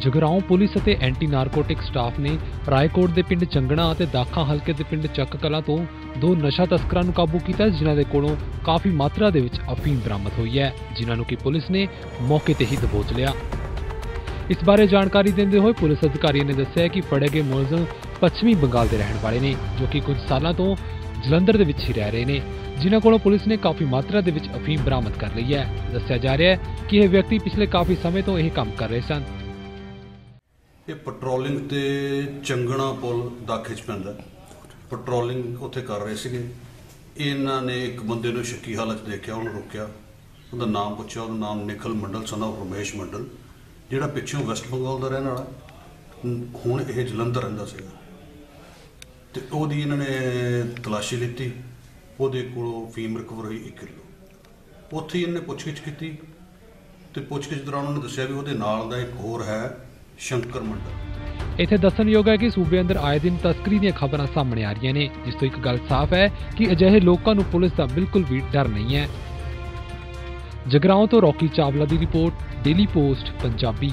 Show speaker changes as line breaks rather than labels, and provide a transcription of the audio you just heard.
Jagraon police ਅਤੇ anti narcotic staff ਨੇ ਰਾਏਕੋਟ ਦੇ ਪਿੰਡ ਚੰਗਣਾ ਅਤੇ ਦਾਖਾ ਹਲਕੇ ਦੇ ਪਿੰਡ ਚੱਕ ਕਲਾਂ ਤੋਂ ਦੋ ਨਸ਼ਾ ਤਸਕਰਾਂ ਨੂੰ ਕਾਬੂ ਕੀਤਾ, ਜਿਨ੍ਹਾਂ ਦੇ ਕੋਲੋਂ ਕਾਫੀ ਮਾਤਰਾ ਦੇ ਵਿੱਚ ਅਫੀਮ ਬਰਾਮਦ ਹੋਈ ਹੈ, ਜਿਨ੍ਹਾਂ ਨੂੰ ਕਿ ਪੁਲਿਸ ਨੇ ਮੌਕੇ ਤੇ ਹੀ ਦਬੋਚ ਲਿਆ। ਇਸ ਬਾਰੇ ਜਾਣਕਾਰੀ ਦਿੰਦੇ ਹੋਏ ਪੁਲਿਸ ਅਧਿਕਾਰੀਆਂ ਨੇ ਦੱਸਿਆ ਕਿ ਫੜੇ ਗਏ ਮੁਲਜ਼ਮ ਪੱਛਮੀ ਬੰਗਾਲ ਦੇ ਰਹਿਣ ਵਾਲੇ ਨੇ, ਜੋ ਕਿ ਕੁਝ ਸਾਲਾਂ ਤੋਂ ਜਲੰਧਰ ਦੇ ਵਿੱਚ ਹੀ ਰਹਿ ਰਹੇ ਨੇ, ਜਿਨ੍ਹਾਂ ਕੋਲੋਂ ਪੁਲਿਸ ਨੇ ਕਾਫੀ ਮਾਤਰਾ ਦੇ ਵਿੱਚ ਅਫੀਮ ਬਰਾਮਦ ਕਰ ਲਈ ਹੈ। ਦੱਸਿਆ ਜਾ ਰਿਹਾ ਹੈ ਕਿ ਇਹ ਵਿਅਕਤੀ ਪਿਛਲੇ ਕਾਫੀ ਸਮੇਂ ਤੋਂ ਇਹ ਕੰਮ ਕਰ ਰਹੇ ਸਨ।
ਇਹ ਪੈਟਰੋਲਿੰਗ ਤੇ ਚੰਗਣਾ ਪੁਲ ਦਾਖੇ ਚ ਪੈਂਦਾ। ਪੈਟਰੋਲਿੰਗ ਉੱਥੇ ਕਰ ਰਹੇ ਸੀਗੇ। ਇਹਨਾਂ ਨੇ ਇੱਕ ਬੰਦੇ ਨੂੰ ਸ਼ੱਕੀ ਹਾਲਤ 'ਚ ਦੇਖਿਆ, ਉਹਨੂੰ ਰੋਕਿਆ। ਉਹਦਾ ਨਾਮ ਪੁੱਛਿਆ, ਉਹਦਾ ਨਾਮ ਨਿਖਲ ਮੰਡਲ ਸਨ ਸਨਾ ਰਮੇਸ਼ ਮੰਡਲ, ਜਿਹੜਾ ਪਿੱਛੋਂ ਵੈਸਟ ਬੰਗਾਲ ਦਾ ਰਹਿਣ ਵਾਲਾ। ਹੁਣ- ਇਹ ਜਲੰਧਰ ਰਹਿੰਦਾ ਸੀਗਾ। ਤੇ ਉਹਦੀ ਇਹਨਾਂ ਨੇ ਤਲਾਸ਼ੀ ਲਿੱਤੀ। ਉਹਦੇ ਕੋਲੋਂ ਫੀਮ ਰਿਕਵਰ ਹੋਈ 1 ਕਿਲੋ। ਉੱਥੇ ਹੀ ਇਹਨੇ ਪੁੱਛਗਿੱਛ ਕੀਤੀ। ਤੇ ਪੁੱਛਗਿੱਛ ਦੌਰਾਨ ਉਹਨੇ ਦੱਸਿਆ ਵੀ ਉਹਦੇ ਨਾਲ ਦਾ ਇੱਕ ਹੋਰ ਹੈ। ਸ਼ੰਕਰ ਮੰਡਲ।
ਇੱਥੇ ਦੱਸਣਯੋਗ ਹੈ ਕਿ ਸੂਬੇ ਅੰਦਰ ਆਏ ਦਿਨ ਤਸਕਰੀ ਦੀਆਂ ਖਬਰਾਂ ਸਾਹਮਣੇ ਆ ਰਹੀਆਂ ਨੇ, ਜਿਸ ਤੋਂ ਇੱਕ ਗੱਲ ਸਾਫ਼ ਹੈ ਕਿ ਅਜਿਹੇ ਲੋਕਾਂ ਨੂੰ ਪੁਲਿਸ ਦਾ ਬਿਲਕੁਲ ਵੀ ਡਰ ਨਹੀਂ ਹੈ। ਜਗਰਾਉਂ ਤੋਂ ਰੌਕੀ ਚਾਵਲਾ ਦੀ ਰਿਪੋਰਟ, ਡੇਲੀ ਪੋਸਟ, ਪੰਜਾਬੀ।